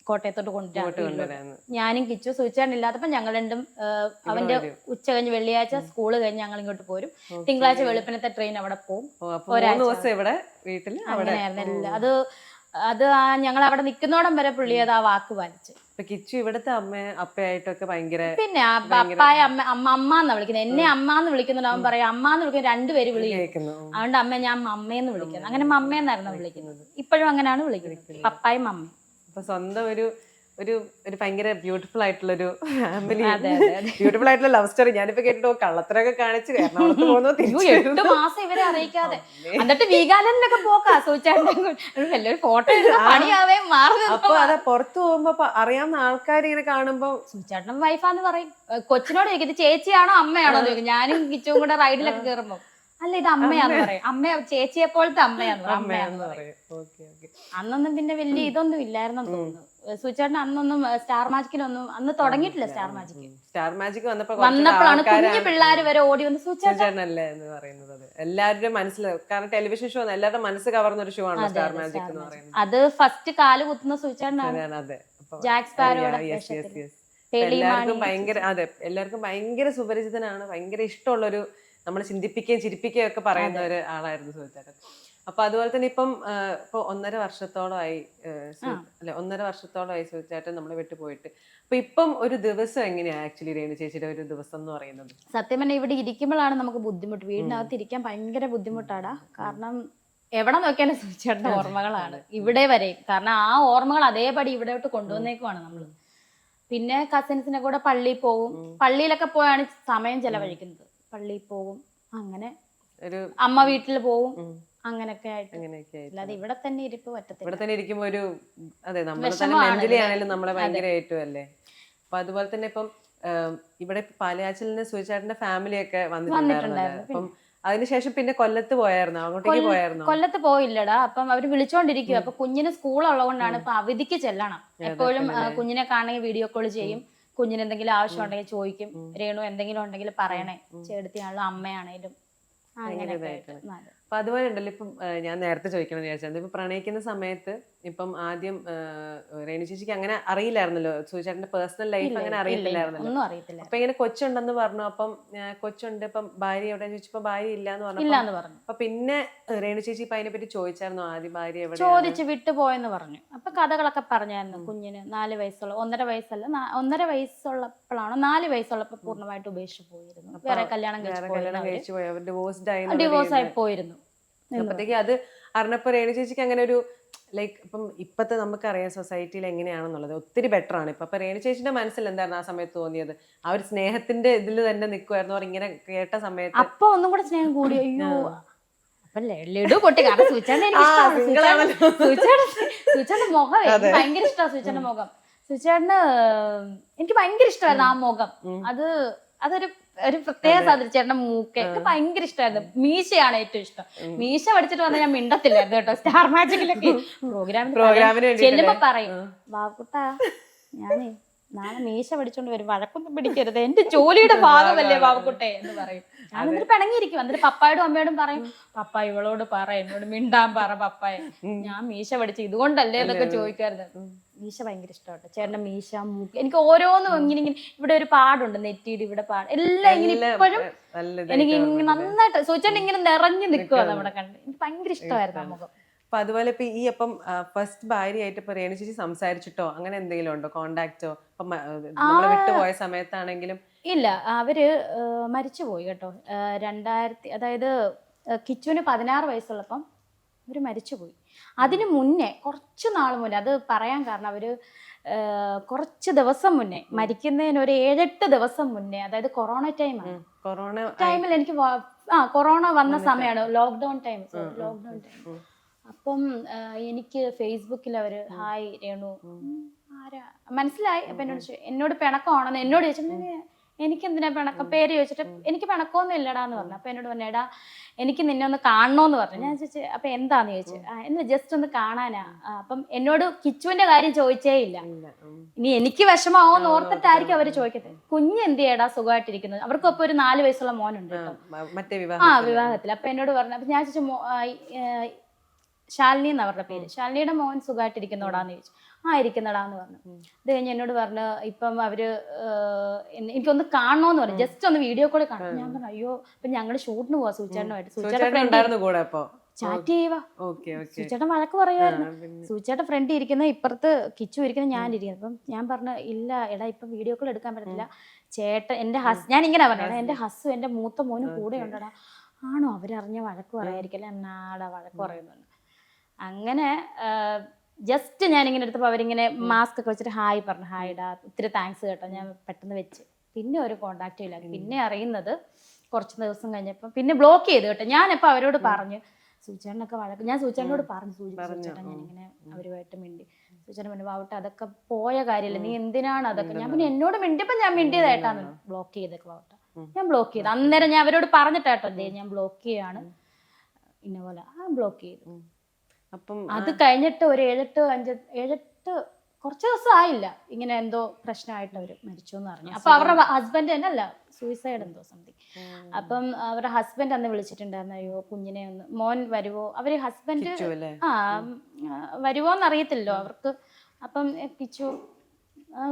കോട്ടയത്തോട്ട് കൊണ്ടുവരാൻ കൊണ്ടുവരാന്ന്. ഞാനും കിച്ചു സുചേട്ടൻ ഇല്ലാത്തപ്പോ ഞങ്ങൾ രണ്ടും അവന്റെ ഉച്ച കഴിഞ്ഞ് വെള്ളിയാഴ്ച സ്കൂൾ കഴിഞ്ഞ് ഞങ്ങൾ ഇങ്ങോട്ട് പോരും. തിങ്കളാഴ്ച വെളുപ്പിനത്തെ ട്രെയിൻ അവിടെ പോകും അവിടെ. അങ്ങനെയായിരുന്നു. എല്ലാം അത് ആ ഞങ്ങൾ അവിടെ നിൽക്കുന്നോടം വരെ പുള്ളി അത് ആ വാക്ക് പാലിച്ചു. കിച്ചു ഇവിടുത്തെ അമ്മ അപ്പയായിട്ടൊക്കെ ഭയങ്കര പിന്നെ അപ്പായ അമ്മ അമ്മ അമ്മ എന്നാ വിളിക്കുന്നത് എന്നെ അമ്മ എന്ന് വിളിക്കുന്നുണ്ട്. അവൻ പറയും അമ്മ എന്ന് വിളിക്കുന്ന രണ്ടുപേര് വിളിക്കും കേൾക്കുന്നു അതുകൊണ്ട് അമ്മ ഞാൻ മമ്മയെന്ന് വിളിക്കുന്നത് അങ്ങനെ മമ്മയെന്നായിരുന്നു വിളിക്കുന്നത്. ഇപ്പോഴും അങ്ങനെയാണ് വിളിക്കുന്നത്. പപ്പായും അമ്മയും സ്വന്തം ഒരു ഒരു ഒരു ഭയങ്കര ബ്യൂട്ടിഫുൾ ആയിട്ടുള്ള ഒരു ഫാമിലി ബ്യൂട്ടിഫുൾ ആയിട്ടുള്ള ലവ് സ്റ്റോറി ഞാനിപ്പോ കേട്ടിട്ട് ഓ, കള്ളത്തരൊക്കെ കാണിച്ച് എറണാകുളത്ത് പോകുന്നു എട്ട് മാസം ഇവരെ അറിയിക്കാതെ. എന്നിട്ട് വീഗാലൻഡിലൊക്കെ പോക്കാ സൂചാണ്ടൻ വലിയൊരു ഫോട്ടോ പണിയാവേ അപ്പൊ അതാ പുറത്തു പോകുമ്പോ അറിയാവുന്ന ആൾക്കാർ ഇങ്ങനെ കാണുമ്പോ സൂചാട്ടൻ വൈഫാന്ന് പറയും. കൊച്ചിനോട് ചോദിക്കും ചേച്ചിയാണോ അമ്മയാണോ? ചോദിക്കും. ഞാനും കിച്ചും കൂടെ റൈഡിലൊക്കെ കയറുമ്പോ അല്ല ഇത് അമ്മയാന്ന് പറയും. അമ്മ ചേച്ചിയെ പോലത്തെ അമ്മയാന്ന് പറയും. അമ്മയാന്ന് പറയും. അന്നൊന്നും പിന്നെ വലിയ ഇതൊന്നും ഇല്ലായിരുന്നു തോന്നുന്നു. സൂചാട്ടൻ അന്നൊന്നും സ്റ്റാർ മാജിക്കിലൊന്നും അന്ന് തുടങ്ങിയിട്ടില്ല സ്റ്റാർ മാജിക്ക്. സ്റ്റാർ മാജിക് വന്നപ്പോ വന്നപ്പോഴാണ് കുഞ്ഞു പിള്ളേര് വരെ ഓടി വന്ന് സുചേട്ടനല്ലേ എന്ന് പറയുന്നത് എല്ലാവരുടെ എല്ലാവരുടെയും മനസ്സിൽ കാരണം ടെലിവിഷൻ ഷോ എല്ലാവരുടെ മനസ്സ് കവർന്ന ഒരു ഷോ ആണ് സ്റ്റാർ മാജിക് എന്ന് പറയുന്നത്. അത് ഫസ്റ്റ് കാൽ കുത്തുന്ന സുചേട്ടനാണ്. പേളി എല്ലാവർക്കും ഭയങ്കര അതെ എല്ലാവർക്കും ഭയങ്കര സുപരിചിതനാണ് ഭയങ്കര ഇഷ്ടമുള്ളൊരു നമ്മൾ ചിന്തിപ്പിക്കുകയും ചിരിപ്പിക്കുകയും ഒക്കെ പറയുന്ന ഒരു ആളായിരുന്നു സുഹൃത്തേട്ടൻ അപ്പൊ അതുപോലെ തന്നെ ഇപ്പം ഇപ്പൊ ഒന്നര വർഷത്തോളമായി അല്ലെ ഒന്നര വർഷത്തോളമായി സുഹൃത്തേട്ടൻ നമ്മൾ വിട്ടു പോയിട്ട് അപ്പൊ ഇപ്പം ഒരു ദിവസം എങ്ങനെയാ ആക്ച്വലി രേണു ചേച്ചിയുടെ ഒരു ദിവസം എന്ന് പറയുന്നത്? സത്യം പറഞ്ഞാൽ ഇവിടെ ഇരിക്കുമ്പോഴാണ് നമുക്ക് ബുദ്ധിമുട്ട്. വീടിനകത്ത് ഇരിക്കാൻ ഭയങ്കര ബുദ്ധിമുട്ടാടാ. കാരണം എവിടെ നോക്കിയാലും സൂചിച്ചേട്ടന്റെ ഓർമ്മകളാണ്. ഇവിടെ വരെ കാരണം ആ ഓർമ്മകൾ അതേപടി ഇവിടോട്ട് കൊണ്ടുവന്നേക്കുവാണ് നമ്മൾ പിന്നെ കസിൻസിനെ കൂടെ പള്ളിയിൽ പോകും പള്ളിയിലൊക്കെ പോയാണ് സമയം ചെലവഴിക്കുന്നത്. പള്ളിയിൽ പോകും അങ്ങനെ ഒരു അമ്മ വീട്ടിൽ പോകും അങ്ങനെയൊക്കെ ആയിട്ട്. അങ്ങനെയൊക്കെ ആയിട്ട്. അല്ലാതെ ഇവിടെ തന്നെ ഇരിപ്പ് പറ്റത്തില്ല. ഇവിടെ തന്നെ ഇരിക്കുമ്പോ ഒരു അതെ നമ്മൾ തന്നെ മെന്റലി ആണെങ്കിലും നമ്മളെ ഭയങ്കരമായിട്ടും അല്ലേ? അപ്പൊ അതുപോലെ തന്നെ ഇപ്പം ഇവിടെ പാലയാച്ചലിന് സൂചിച്ചാട്ടിന്റെ ഫാമിലി ഒക്കെ വന്നിട്ടുണ്ടായിരുന്നല്ലോ. വന്നിട്ടുണ്ടായിരുന്നു. അപ്പം അതിനുശേഷം പിന്നെ കൊല്ലത്ത് പോയായിരുന്നു? അങ്ങോട്ടേക്ക് പോയായിരുന്നു? കൊല്ലത്ത് പോയില്ലടാ. അപ്പം അവർ വിളിച്ചോണ്ടിരിക്കും അപ്പൊ കുഞ്ഞിന് സ്കൂൾ ഉള്ളതുകൊണ്ടാണ് ഇപ്പൊ അവധിക്ക് ചെല്ലണം. എപ്പോഴും കുഞ്ഞിനെ കാണണമെങ്കിൽ വീഡിയോ കോൾ ചെയ്യും. കുഞ്ഞിന് എന്തെങ്കിലും ആവശ്യം ഉണ്ടെങ്കിൽ ചോദിക്കും. രേണു എന്തെങ്കിലും ഉണ്ടെങ്കിൽ പറയണേ. ചേട്ടത്തിയാണല്ലോ അമ്മയാണേലും. അങ്ങനെ. അപ്പൊ അതുപോലെ ഉണ്ടല്ലോ ഇപ്പം ഞാൻ നേരത്തെ ചോദിക്കണം എന്ന് വിചാരിച്ചത്. ഇപ്പൊ പ്രണയിക്കുന്ന സമയത്ത് ഇപ്പം ആദ്യം രേണു ചേച്ചിക്ക് അങ്ങനെ അറിയില്ലായിരുന്നല്ലോ. സൂചിച്ചാട്ടിന്റെ പേഴ്സണൽ ലൈഫ് അങ്ങനെ ഇല്ല, ഇല്ല, അറിയത്തില്ല. അപ്പൊ ഇങ്ങനെ കൊച്ചുണ്ടെന്ന് പറഞ്ഞു. അപ്പം കൊച്ചുണ്ട് ഇപ്പം ഭാര്യ എവിടെ ചോദിച്ചപ്പോ ഭാര്യ ഇല്ലാന്ന് പറഞ്ഞു. ഇല്ലാന്ന് പറഞ്ഞു. അപ്പൊ പിന്നെ രേണു ചേച്ചി ഇപ്പൊ അതിനെ പറ്റി ചോദിച്ചായിരുന്നു ആദ്യം ഭാര്യ എവിടെ ചോദിച്ച് വിട്ടുപോയെന്ന് പറഞ്ഞു. അപ്പൊ കഥകളൊക്കെ പറഞ്ഞായിരുന്നു കുഞ്ഞിന് നാല് വയസ്സുള്ള ഒന്നര വയസ്സല്ല ഒന്നര വയസ്സുള്ളപ്പോഴാണോ നാല് വയസ്സുള്ളപ്പോ പൂർണമായിട്ട് ഉപേക്ഷിച്ച് പോയിരുന്നു. വേറെ കല്യാണം കഴിച്ചു ഡിവോഴ്സ് ആയി പോയിരുന്നു. അപ്പത്തേക്ക് അത് അറിഞ്ഞപ്പോ രേണു ചേച്ചിക്ക് അങ്ങനെ ഒരു ലൈക്ക് ഇപ്പം ഇപ്പത്തെ നമുക്കറിയാം സൊസൈറ്റിയിൽ എങ്ങനെയാണെന്നുള്ളത്. ഒത്തിരി ബെറ്റർ ആണ്. ഇപ്പൊ അപ്പൊ രേണു ചേച്ചിന്റെ മനസ്സിൽ എന്തായിരുന്നു ആ സമയത്ത് തോന്നിയത്? ആ ഒരു സ്നേഹത്തിന്റെ ഇതിൽ തന്നെ നിൽക്കുമായിരുന്നു അവർ ഇങ്ങനെ കേട്ട സമയത്ത്. അപ്പൊ ഒന്നും കൂടെ സ്നേഹം കൂടി. അയ്യോ. അപ്പൊ ലഡു പൊട്ടി. കാരണം മുഖം ഭയങ്കര ഇഷ്ടമാണ് മുഖം. എനിക്ക് ഭയങ്കര ഇഷ്ടമായിരുന്നു ആ മുഖം. അത് അതൊരു ഒരു പ്രത്യേക സാധനം ചേട്ടന്റെ മൂക്ക് എനിക്ക് ഭയങ്കര ഇഷ്ടമായിരുന്നു മീശയാണ് ഏറ്റവും ഇഷ്ടം. മീശ പഠിച്ചിട്ട് വന്നാൽ ഞാൻ മിണ്ടത്തില്ലായിരുന്നു കേട്ടോ. സ്റ്റാർ മാജിക്കിലൊക്കെ പ്രോഗ്രാമിന് ചെല്ലുമ്പോ പറയും ബാബുട്ടാ ഞാനേ നാളെ മീശ പഠിച്ചോണ്ട് വരും. വഴക്കൊന്നും പിടിക്കരുത്. എന്റെ ജോലിയുടെ ഭാഗമല്ലേ ബാബുക്കുട്ടെ എന്ന് പറയും. ഞാൻ എന്നിട്ട് പിണങ്ങിയിരിക്കും. എന്നിട്ട് പപ്പായോടും അമ്മയോടും പറയും പപ്പ ഇവളോട് പറ എന്നോട് മിണ്ടാൻ പറ പപ്പായ. ഞാൻ മീശ പഠിച്ചു ഇതുകൊണ്ടല്ലേ എന്നൊക്കെ ചോദിക്കാറുണ്ട്. മീശ ഭയങ്കര ഇഷ്ടമാണ് ചേട്ടൻ മീശ മൂക്ക് എനിക്ക് ഓരോന്നും ഇങ്ങനെ ഇങ്ങനെ ഇവിടെ ഒരു പാടുണ്ട് നെറ്റിയുടെ ഇവിടെ പാട് എല്ലാം ഇങ്ങനെ ഇപ്പോഴും എനിക്ക് നന്നായിട്ട് സൂചന ഇങ്ങനെ നിറഞ്ഞു നിൽക്കുക നമ്മുടെ കണ്ട്. എനിക്ക് ഭയങ്കര ഇഷ്ടമായിരുന്നു നമുക്ക്. അപ്പൊ അതുപോലെ ഇപ്പൊ ഈ അപ്പം ഫസ്റ്റ് ഭാര്യയായിട്ട് ഇപ്പൊ രേണു ചേച്ചി സംസാരിച്ചിട്ടോ? അങ്ങനെ എന്തെങ്കിലും ഉണ്ടോ? കോണ്ടാക്റ്റോ നമ്മളെ വിട്ടുപോയ സമയത്താണെങ്കിലും. ഇല്ല അവർ മരിച്ചുപോയി കേട്ടോ. രണ്ടായിരത്തി അതായത് കിച്ചുവിന് പതിനാറ് വയസ്സുള്ളപ്പം അവർ മരിച്ചുപോയി. അതിന് മുന്നേ കുറച്ച് നാൾ മുന്നേ അത് പറയാൻ കാരണം അവർ കുറച്ച് ദിവസം മുന്നേ മരിക്കുന്നതിന് ഒരു ഏഴെട്ട് ദിവസം മുന്നേ അതായത് കൊറോണ ടൈമാണ് കൊറോണ ടൈമിൽ എനിക്ക് ആ കൊറോണ വന്ന സമയമാണ് ലോക്ക്ഡൗൺ ടൈം ലോക്ക്ഡൗൺ ടൈം അപ്പം എനിക്ക് ഫേസ്ബുക്കിൽ അവർ ഹായ് രേണു. ആരാ? മനസ്സിലായി? അപ്പൊ എന്നോട് എന്നോട് പിണക്കമാണെന്ന് എന്നോട് ചോദിച്ചു എനിക്ക് എന്തിനാ പിണക്കം പേര് ചോദിച്ചിട്ട് എനിക്ക് പിണക്കമൊന്നും ഇല്ലടാന്ന് പറഞ്ഞു. അപ്പൊ എന്നോട് പറഞ്ഞു എടാ എനിക്ക് നിന്നെ ഒന്ന് കാണണോന്ന് പറഞ്ഞു. ഞാൻ ചോദിച്ചു അപ്പൊ എന്താന്ന് ചോദിച്ചു? എന്ന് ജസ്റ്റ് ഒന്ന് കാണാനാ. അപ്പം എന്നോട് കിച്ചുവിന്റെ കാര്യം ചോദിച്ചേ ഇല്ല. ഇനി എനിക്ക് വിഷമാവോന്ന് ഓർത്തിട്ടായിരിക്കും അവർ ചോദിക്കുന്നത് കുഞ്ഞ് എന്ത് ചെയ്യടാ സുഖമായിട്ടിരിക്കുന്നത്? അവർക്ക് ഇപ്പൊ ഒരു നാല് വയസ്സുള്ള മോനുണ്ട് ആ, വിവാഹത്തിൽ അപ്പൊ എന്നോട് പറഞ്ഞു അപ്പൊ ഞാൻ ചോദിച്ചു "മോ- ആ, ഈ, ഏ, ശാലിനി എന്ന് അവരുടെ പേര്? ശാലിനിയുടെ മോൻ സുഖമായിട്ടിരിക്കുന്നോടാന്ന് ചോദിച്ചു. ആ ഇരിക്കുന്നടാന്ന് പറഞ്ഞു ഇത് കഴിഞ്ഞ് എന്നോട് പറഞ്ഞു ഇപ്പം അവർ എന്നെ- എനിക്കൊന്ന് കാണണോന്ന് പറഞ്ഞു. ജസ്റ്റ് ഒന്ന് വീഡിയോ കോളിൽ കാണണം. ഞാൻ പറഞ്ഞു അയ്യോ ഇപ്പൊ ഞങ്ങൾ ഷൂട്ടിന് പോവാ സൂചേട്ടനുമായിട്ട്. സൂചേട്ടൻ ചാറ്റ് ചെയ്യുക സൂചേട്ടൻ വഴക്ക് പറയുമായിരുന്നു സൂചേട്ടൻ ഫ്രണ്ട് ഇരിക്കുന്ന ഇപ്പുറത്ത് കിച്ചു ഇരിക്കുന്ന ഞാൻ ഇരിക്കുന്നത് അപ്പം ഞാൻ പറഞ്ഞു ഇല്ല എടാ ഇപ്പം വീഡിയോ കോൾ എടുക്കാൻ പറ്റത്തില്ല. ചേട്ടൻ എന്റെ ഹസ് ഞാൻ ഇങ്ങനെ പറഞ്ഞു എന്റെ ഹസ്സും എന്റെ മൂത്ത മോനും കൂടെ ഉണ്ടടാ. ആണോ? അവരറിഞ്ഞ വഴക്ക് പറയായിരിക്കല്ലേ എന്നാടാ വഴക്ക് പറയുന്നുണ്ട് അങ്ങനെ ജസ്റ്റ് ഞാൻ ഇങ്ങനെ എടുത്തപ്പോൾ അവരിങ്ങനെ മാസ്ക് ഒക്കെ വെച്ചിട്ട് ഹായ് പറഞ്ഞു. ഹായ്ഡാ ഒത്തിരി താങ്ക്സ് കേട്ടോ. ഞാൻ പെട്ടെന്ന് വെച്ച്. പിന്നെ ഒരു കോണ്ടാക്റ്റും ഇല്ല. പിന്നെ അറിയുന്നത് കുറച്ച് ദിവസം കഴിഞ്ഞപ്പോൾ പിന്നെ ബ്ലോക്ക് ചെയ്ത് കേട്ടോ. ഞാനിപ്പോൾ അവരോട് പറഞ്ഞു സൂചനൊക്കെ വഴക്ക് ഞാൻ സൂചനോട് പറഞ്ഞു സൂചി ഞാൻ ഞാനിങ്ങനെ അവരുമായിട്ട് മിണ്ടി. സൂചന പറഞ്ഞു വാവട്ടെ അതൊക്കെ പോയ കാര്യമല്ല നീ എന്തിനാണ് അതൊക്കെ? ഞാൻ പിന്നെ എന്നോട് മിണ്ടിയപ്പോൾ ഞാൻ മിണ്ടിയതായിട്ടാണ് ബ്ലോക്ക് ചെയ്തൊക്കെ വാവട്ടെ. ഞാൻ ബ്ലോക്ക് ചെയ്ത്. അന്നേരം ഞാൻ അവരോട് പറഞ്ഞിട്ടാട്ടോ ഞാൻ ബ്ലോക്ക് ചെയ്യാണ്. ഇന്ന പോലെ ആ ബ്ലോക്ക് ചെയ്തു. അപ്പം അത് കഴിഞ്ഞിട്ട് ഒരു ഏഴെട്ട് അഞ്ച് ഏഴെട്ട് കുറച്ച് ദിവസം ആയില്ല ഇങ്ങനെ എന്തോ പ്രശ്നമായിട്ട് അവർ മരിച്ചു എന്ന് പറഞ്ഞു അപ്പൊ അവരുടെ ഹസ്ബൻഡ് തന്നെ അല്ല സൂയിസൈഡ് എന്തോ സംതിങ് അപ്പം അവരുടെ ഹസ്ബൻഡ് അന്ന് വിളിച്ചിട്ടുണ്ടായിരുന്നു അയ്യോ കുഞ്ഞിനെ ഒന്ന് മോൻ വരുവോ? അവർ ഹസ്ബൻഡ് ആ വരുവോ എന്നറിയത്തില്ലോ അവർക്ക്. അപ്പം പിച്ചു കിച്ചു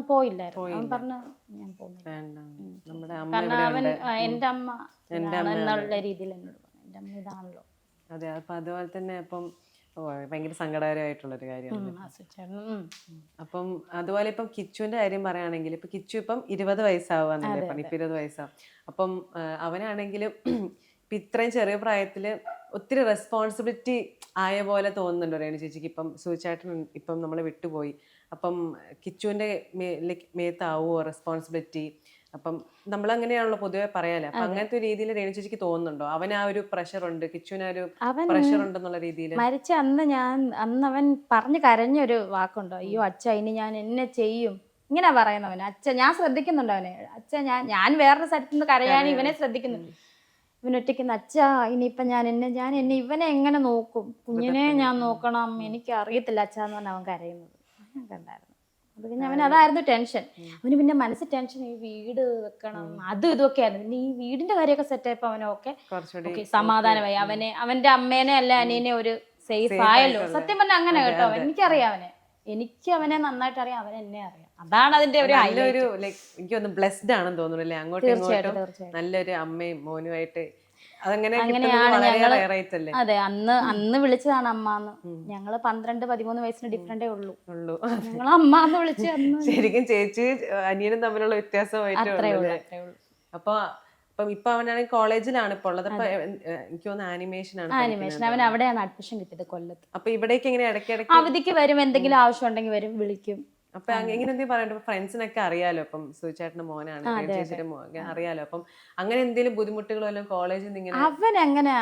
പോയില്ലായിരുന്നു. പറഞ്ഞു ഞാൻ പോകുന്നില്ല കാരണം അവൻ എന്റെ അമ്മ എന്നുള്ള രീതിയിൽ എന്നോട് പറഞ്ഞു. എന്റെ അമ്മ ഇതാണല്ലോ. അതെ അപ്പൊ അതുപോലെ തന്നെ അപ്പം ഭയങ്കര സങ്കടകരമായിട്ടുള്ളൊരു കാര്യമാണ്. അപ്പം അതുപോലെ ഇപ്പം കിച്ചുവിന്റെ കാര്യം പറയുകയാണെങ്കിൽ ഇപ്പൊ കിച്ചു ഇപ്പം ഇരുപത് വയസ്സാവാന്നല്ലേ പറഞ്ഞു ഇപ്പൊ ഇരുപത് വയസ്സാവും. അപ്പം അവനാണെങ്കിലും (clears throat) ഇപ്പൊ ഇത്രയും ചെറിയ പ്രായത്തിൽ ഒത്തിരി റെസ്പോൺസിബിലിറ്റി ആയ പോലെ തോന്നുന്നുണ്ട് രേണു ചേച്ചിക്ക്. ഇപ്പം സൂചാട്ടൻ ഇപ്പം നമ്മളെ വിട്ടുപോയി. അപ്പം കിച്ചുവിന്റെ മേ- like മേത്താവോ റെസ്പോൺസിബിലിറ്റി അപ്പം നമ്മൾ അങ്ങനെയാണല്ലോ പൊതുവെ പറയാലോ അപ്പൊ അങ്ങനത്തെ രീതിയിൽ രേണു ചേച്ചിക്ക് തോന്നുന്നുണ്ടോ? അവൻ ആ ഒരു പ്രഷർ ഉണ്ട് കിച്ചുവിന് ആ ഒരു പ്രഷർ ഉണ്ടെന്നുള്ള രീതിയിൽ മരിച്ച അന്ന് ഞാൻ അന്ന് അവൻ പറഞ്ഞു കരഞ്ഞൊരു വാക്കുണ്ടോ? അയ്യോ അച്ഛ ഇനി ഞാൻ എന്നെ ചെയ്യും. ഇങ്ങനെ പറയുന്നവന് അച്ഛ ഞാൻ ശ്രദ്ധിക്കുന്നുണ്ട് അവനെ. അച്ഛ ഞാൻ ഞാൻ വേറൊരു സ്ഥലത്ത് നിന്ന് കരയാൻ ഇവനെ ശ്രദ്ധിക്കുന്നുണ്ട്. ഇവനൊറ്റയ്ക്കുന്ന അച്ഛ ഇനിയിപ്പം ഞാൻ എന്നെ ഞാൻ എന്നെ ഇവനെ എങ്ങനെ നോക്കും? കുഞ്ഞിനെ ഞാൻ നോക്കണം. എനിക്ക് അറിയത്തില്ല അച്ഛ എന്ന് പറഞ്ഞ അവൻ കരയുന്നത്. ഞാൻ കണ്ടായിരുന്നു അത് കഴിഞ്ഞ് അവൻ അതായിരുന്നു ടെൻഷൻ. അവന് പിന്നെ മനസ്സ് ടെൻഷൻ ഈ വീട് വെക്കണം അതും ഇതൊക്കെ ആയിരുന്നു പിന്നെ ഈ വീടിന്റെ കാര്യമൊക്കെ സെറ്റ് ആയപ്പോ അവനൊക്കെ സമാധാനമായി. അവനെ അവന്റെ അമ്മേനെ അല്ല അനിയനെ ഒരു സേഫ് ആയല്ലോ. സത്യം പറഞ്ഞാൽ അങ്ങനെ കേട്ടോ. എനിക്കറിയാം അവനെ. എനിക്ക് അവനെ നന്നായിട്ട് അറിയാം. അവൻ എന്നെ അറിയാം. അതാണ് അതിന്റെ ഒരു. നല്ലൊരു ലൈക്ക് എനിക്ക് ഒന്ന് ബ്ലെസ്ഡ് ആണെന്ന് തോന്നുന്നു അല്ലേ? അങ്ങോട്ടും ഇങ്ങോട്ടും നല്ലൊരു അമ്മയും മോനുമായിട്ട് അങ്ങനെയാണ് ഞങ്ങൾ അതെ അന്ന് അന്ന് വിളിച്ചതാണ് അമ്മ എന്ന് ഞങ്ങൾ പന്ത്രണ്ട് പതിമൂന്ന് വയസ്സിന് ഡിഫറെന്റേ ഉള്ളൂ. ഉള്ളൂ. ഞങ്ങൾ അമ്മ എന്ന് വിളിച്ച് (laughs) ശരിക്കും ചേച്ചി അനിയനും തമ്മിലുള്ള വ്യത്യാസമായിട്ട് അപ്പൊ അപ്പം ഇപ്പൊ അവനാണെങ്കിൽ കോളേജിലാണ് ഇപ്പൊ ഉള്ളത്. അപ്പൊ എനിക്ക് തോന്നുന്നു ആനിമേഷൻ ആണ് ആനിമേഷൻ. അവൻ അവിടെയാണ് അഡ്മിഷൻ കിട്ടിയത് കൊല്ലത്ത്. അപ്പൊ ഇവിടേക്ക് എങ്ങനെ ഇടയ്ക്കിടയ്ക്ക് അവധിക്ക് വരും എന്തെങ്കിലും ആവശ്യം ഉണ്ടെങ്കിൽ വരും വിളിക്കും. അപ്പൊ ഇങ്ങനെ എന്തെങ്കിലും പറയണ്ട? ഫ്രണ്ട്സിനൊക്കെ അറിയാലോ? അപ്പം സുചേട്ടന്റെ മോനാണ് ചേച്ചിയുടെ മോൻ അറിയാലോ? അപ്പം അങ്ങനെ എന്തെങ്കിലും ബുദ്ധിമുട്ടുകളോ കോളേജിൽ നിന്ന് ഇങ്ങനെ അവൻ അങ്ങനെ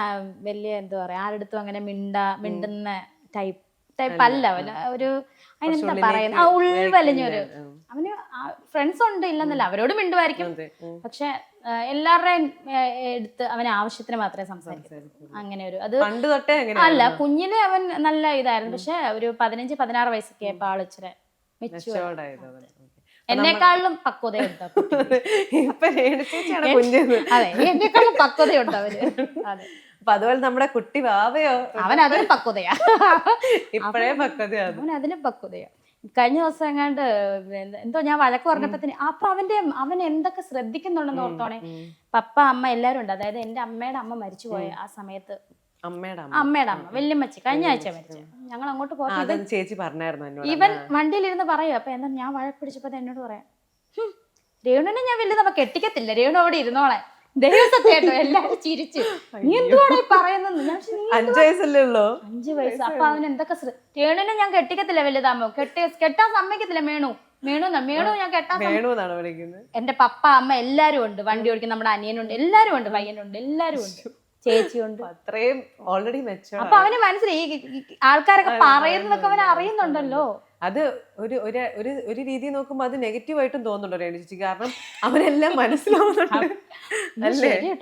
വലിയ എന്താ പറയാ ആരടുത്തും അങ്ങനെ മിണ്ട മിണ്ടുന്ന ടൈപ്പ് ടൈപ്പ് അല്ല. അവൻ ഒരു അതിനെന്താ പറയുന്നത് ആ ഉൾവലിഞ്ഞൊരു. അവന് ഫ്രണ്ട്സ് ഉണ്ട് ഇല്ലെന്നല്ല. അവരോട് മിണ്ടുമായിരിക്കും. പക്ഷെ എല്ലാവരുടെയും എടുത്ത് അവൻ ആവശ്യത്തിന് മാത്രമേ സംസാരിക്കൂ അങ്ങനെ ഒരു അത് പണ്ട് തൊട്ടേ അങ്ങനെ അല്ല കുഞ്ഞിന് അവൻ നല്ല ഇതായിരുന്നു. പക്ഷെ ഒരു പതിനഞ്ച് പതിനാറ് വയസ്സൊക്കെ ആയപ്പോ ആൾ എന്നെക്കാളും പക്വതയുണ്ട് (laughs) അതെ എന്നെക്കാളും പക്വതയുണ്ട് അവർ. അതെ. അപ്പൊ അതുപോലെ നമ്മുടെ കുട്ടി വാവയോ? അവൻ അതിന് പക്വതയാ. ഇപ്പഴേ പക്വതയാണ്. അവൻ അതിന് പക്വതയാ. കഴിഞ്ഞ ദിവസം എങ്ങാണ്ട് എന്തോ ഞാൻ വഴക്ക് പറഞ്ഞപ്പത്തിന് അപ്പൊ അവന്റെ അവൻ എന്തൊക്കെ ശ്രദ്ധിക്കുന്നുണ്ടെന്ന് ഓർത്തോണേ. പപ്പ അമ്മ എല്ലാരും ഉണ്ട് അതായത് എന്റെ അമ്മയുടെ അമ്മ മരിച്ചുപോയ ആ സമയത്ത് അമ്മയുടെ അമ്മ. വല്യമ്മച്ചി കഴിഞ്ഞ ആഴ്ച മരിച്ചു ഞങ്ങൾ അങ്ങോട്ട് ആ, ചേച്ചി പറഞ്ഞായിരുന്നു ഇവൻ വണ്ടിയിലിരുന്ന് പറയും അപ്പൊ എന്താ ഞാൻ വഴക്ക് പിടിച്ചപ്പോ എന്നോട് പറയാം? "ഹും, രേണുവിനെ ഞാൻ വലിയ നമ്മ കെട്ടിക്കത്തില്ല. രേണു അവിടെ ഇരുന്നോളെ. ദൈവസത്യായിട്ടോ എല്ലാരും ചിരിച്ചു. നീ എന്തുവാണ് പറയുന്നത് ഞാൻ "നീ അഞ്ചു വയസ്സല്ലേ ഉള്ളൂ. അഞ്ചു വയസ്സ്. അപ്പൊ അവൻ എന്തൊക്കെ രേണുവിനെ ഞാൻ കെട്ടിക്കത്തില്ല വലുതാമോ കെട്ടി കെട്ടാൻ സമ്മതിക്കത്തില്ല മേണു. മേണു മേണു ഞാൻ കെട്ടാൻ എന്റെ പപ്പ അമ്മ എല്ലാരും ഉണ്ട്. വണ്ടി ഓടിക്കുന്ന നമ്മുടെ അനിയനുണ്ട്. എല്ലാരും ഉണ്ട് പയ്യനുണ്ട്. എല്ലാരും ഉണ്ട്. ചേച്ചിയുണ്ട്. അത്രയും ഓൾറെഡി അപ്പൊ അവന് മനസ്സിലായി ആൾക്കാരൊക്കെ പറയുന്നതൊക്കെ അവൻ അറിയുന്നുണ്ടല്ലോ. അത് ഒരു ഒരു ഒരു ഒരു രീതി നോക്കുമ്പോ അത് നെഗറ്റീവ് ആയിട്ടും തോന്നുന്നുണ്ടോ രേണു ചേച്ചി. കാരണം അവനെല്ലാം മനസ്സിലാവുന്നുണ്ട്.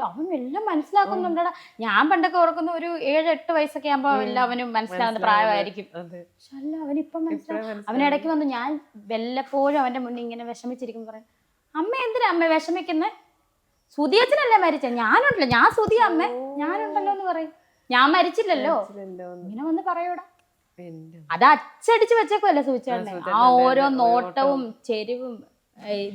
അവൻ എല്ലാം മനസ്സിലാക്കുന്നുണ്ടടാ. ഞാൻ പണ്ടൊക്കെ ഓർക്കുന്ന ഒരു ഏഴ് എട്ട് വയസ്സൊക്കെ ആകുമ്പോ എല്ലാം അവനും മനസ്സിലാവുന്ന പ്രായമായിരിക്കും. പക്ഷെ അല്ല അവനിപ്പം മനസ്സിലാവും അവനിടയ്ക്ക് വന്ന് ഞാൻ വല്ലപ്പോഴും അവന്റെ മുന്നിൽ ഇങ്ങനെ വിഷമിച്ചിരിക്കും പറയും അമ്മ എന്തിനാ അമ്മ വിഷമിക്കുന്നേ? സുധിയച്ചനല്ലേ മരിച്ച? ഞാനുണ്ടല്ലോ. ഞാൻ സുധി അമ്മ. ഞാനുണ്ടല്ലോ എന്ന് പറയും. ഞാൻ മരിച്ചില്ലല്ലോ. ഇങ്ങനെ വന്ന് പറയൂടാ. അത് അച്ചടിച്ച് വെച്ചേക്കുമല്ലേ സൂചിച്ചേട്ടനെ ആ ഓരോ നോട്ടവും ചെരിവും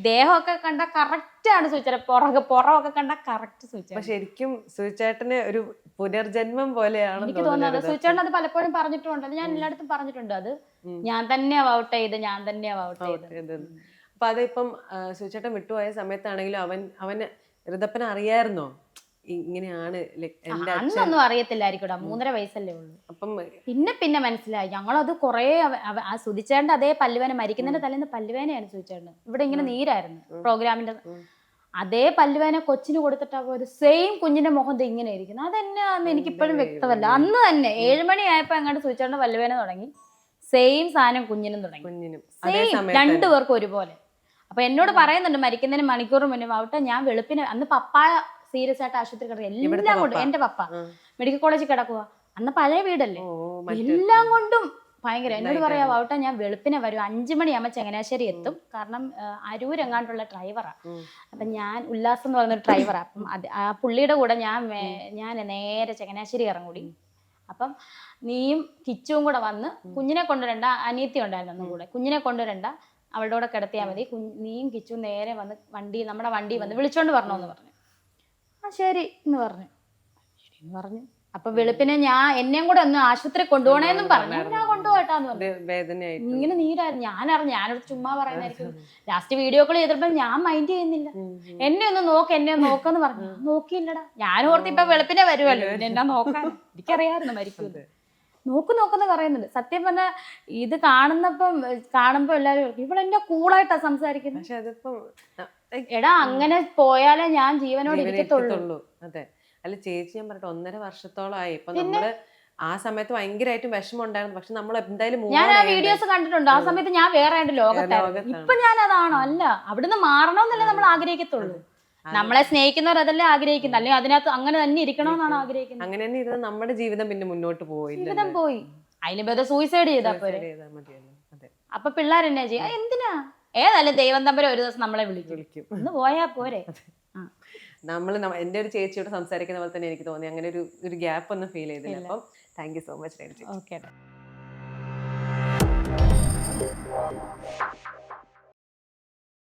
ദേഹമൊക്കെ കണ്ട കറക്റ്റ് ആണ് സൂചിച്ചേട്ടൻ പുറകെ പുറമൊക്കെ കണ്ട കറക്റ്റ് സൂചിച്ചേട്ടൻ ശരിക്കും സുചേട്ടന് ഒരു പുനർജന്മം പോലെയാണ് എനിക്ക് തോന്നുന്നത് സൂചിച്ചേട്ടൻ അത് പലപ്പോഴും പറഞ്ഞിട്ടുണ്ട് ഞാൻ എല്ലായിടത്തും പറഞ്ഞിട്ടുണ്ട് അത്. ഞാൻ തന്നെ വൗട്ട് ചെയ്ത് ഞാൻ തന്നെ വൗട്ട് ചെയ്ത് അപ്പൊ അതിപ്പം സുചേട്ടൻ വിട്ടുപോയ സമയത്താണെങ്കിലും അവൻ അവന് ഋതപ്പന അറിയായിരുന്നോ? ഇങ്ങനെയാണ് അന്നൊന്നും അറിയത്തില്ലായിരിക്കും മൂന്നര വയസ്സല്ലേ ഉള്ളൂ. അപ്പം പിന്നെ പിന്നെ മനസ്സിലായി. ഞങ്ങളത് കൊറേ ആ സുധിച്ചേട്ടന്റെ അതേ പല്ലുവേന മരിക്കുന്നതിന്റെ തലേന്ന് പല്ലുവേനയാണ് സുധിച്ചേട്ടൻ ഇവിടെ ഇങ്ങനെ നീരായിരുന്നു പ്രോഗ്രാമിന്റെ അതേ പല്ലുവേന കൊച്ചിന് കൊടുത്തിട്ടാ ഒരു സെയിം കുഞ്ഞിന്റെ മുഖം ഇങ്ങനെ ഇരിക്കുന്നത് അതെന്നാന്ന് എനിക്ക് ഇപ്പോഴും വ്യക്തമല്ല. അന്ന് തന്നെ ഏഴുമണി ആയപ്പോ അങ്ങോട്ട് സുധിച്ചേണ്ട പല്ലുവേന തുടങ്ങി. സെയിം സാധനം കുഞ്ഞിനും തുടങ്ങി. സെയിം രണ്ടുപേർക്കും രണ്ടു പേർക്കും ഒരുപോലെ. അപ്പൊ എന്നോട് പറയുന്നുണ്ട് മരിക്കുന്നതിന് മണിക്കൂർ മുന്നേ ആവട്ടെ ഞാൻ വെളുപ്പിന് അന്ന് പപ്പ സീരിയസ് ആയിട്ട് ആശുപത്രി കിടക്കുക എല്ലാം കൊണ്ടും എന്റെ പപ്പ. മെഡിക്കൽ കോളേജിൽ കിടക്കുക അന്ന് പഴയ വീടല്ലേ? എല്ലാം കൊണ്ടും ഭയങ്കര. എന്നോട്. പറയാ വൗട്ട ഞാൻ വെളുപ്പിനെ വരും. അഞ്ചു മണിയാകുമ്പോൾ ചങ്ങനാശ്ശേരി എത്തും. കാരണം അരൂരെങ്ങാണ്ടുള്ള ഡ്രൈവറാ. ഉം. അപ്പം ഞാൻ ഉല്ലാസം എന്ന് പറയുന്ന ഡ്രൈവറാ. അപ്പം അത് ആ പുള്ളിയുടെ കൂടെ ഞാൻ ഞാൻ നേരെ ചങ്ങനാശ്ശേരി ഇറങ്ങൂടി അപ്പം നീയും കിച്ചുവും കൂടെ വന്ന് കുഞ്ഞിനെ കൊണ്ടുവരണ്ട അനിയത്തി ഉണ്ടായിരുന്നു കൂടെ. കുഞ്ഞിനെ കൊണ്ടുവരണ്ട അവളുടെ കൂടെ കിടത്തിയാൽ മതി. നീയും കിച്ചു നേരെ വന്ന് വണ്ടി നമ്മുടെ വണ്ടി വന്ന് വിളിച്ചോണ്ട് എന്ന് പറഞ്ഞു. ആ ശരി എന്ന് പറഞ്ഞു. ശരി എന്ന് പറഞ്ഞു. അപ്പൊ വെളുപ്പിനെ ഞാൻ എന്നെയും കൂടെ ഒന്ന് ആശുപത്രി കൊണ്ടുപോകണേന്നും പറഞ്ഞു. ഞാൻ കൊണ്ടുപോകട്ടാന്ന് പറഞ്ഞു. ഇങ്ങനെ നീരായിരുന്നു. ഞാനറിഞ്ഞു. ഞാനോട് ചുമ്മാ പറയുന്നതായിരിക്കും. ലാസ്റ്റ് വീഡിയോ കോൾ ചെയ്തപ്പോ ഞാൻ മൈൻഡ് ചെയ്യുന്നില്ല. എന്നെ ഒന്ന് നോക്ക് എന്നെ നോക്കെന്ന് പറഞ്ഞു. ഞാൻ നോക്കിയില്ലടാ. ഞാൻ ഓർത്ത് ഇപ്പൊ വെളുപ്പിനെ വരുമല്ലോ പിന്നെ എന്നാ നോക്കാൻ? എനിക്കറിയാമായിരുന്നു മരിക്കുന്നത് നോക്ക് നോക്കെന്ന് പറയുന്നുണ്ട്. സത്യം പറഞ്ഞാൽ ഇത് കാണുന്നപ്പം കാണുമ്പോ എല്ലാവരും ഇവളെന്നെ കൂളായിട്ടാ സംസാരിക്കുന്നത് പക്ഷെ അതിപ്പം എടാ അങ്ങനെ പോയാലേ ഞാൻ ജീവനോട് ഇരിക്കത്തുള്ളൂ. അതെ. അല്ല ചേച്ചി ഞാൻ പറഞ്ഞിട്ട് ഒന്നര വർഷത്തോളമായി ഇപ്പൊ നമ്മൾ ആ സമയത്ത് ഭയങ്കരമായിട്ടും വിഷമം ഉണ്ടായിരുന്നു പക്ഷെ നമ്മൾ എന്തായാലും ഞാൻ ആ വീഡിയോസ് കണ്ടിട്ടുണ്ട്. ആ സമയത്ത് ഞാൻ വേറെ ലോകത്തായിരുന്നു. ലോകത്താണ്. ഇപ്പൊ ഞാൻ അതാണോ അല്ല. അവിടുന്ന് മാറണമെന്നല്ലേ നമ്മൾ ആഗ്രഹിക്കത്തുള്ളൂ. നമ്മളെ സ്നേഹിക്കുന്നവർ അതല്ലേ ആഗ്രഹിക്കുന്നത്? അല്ലെങ്കിൽ അതിനകത്ത് അങ്ങനെ തന്നെ ഇരിക്കണമെന്നാണ് ആഗ്രഹിക്കുന്നത്. അങ്ങനെ തന്നെ ഇരുന്ന് നമ്മുടെ ജീവിതം പിന്നെ മുന്നോട്ട് പോയി ജീവിതം പോയി. അതിന് ബന്ധം സൂയിസൈഡ് ചെയ്താൽ പോരെ. അപ്പൊ പിള്ളേരെന്നെ ചെയ്യാ എന്തിനാ? ഏതായാലും ദൈവം തമ്പരം ഒരു ദിവസം നമ്മളെ വിളിക്കും. വിളിക്കും. ഒന്ന് പോയാ പോരെ. നമ്മൾ എന്റെ ഒരു ചേച്ചിയോട് സംസാരിക്കുന്ന പോലെ തന്നെ എനിക്ക് തോന്നി. അങ്ങനെ ഒരു ഒരു ഗ്യാപ്പ് ഒന്നും ഫീൽ ചെയ്തില്ല. അപ്പം thank you so much okay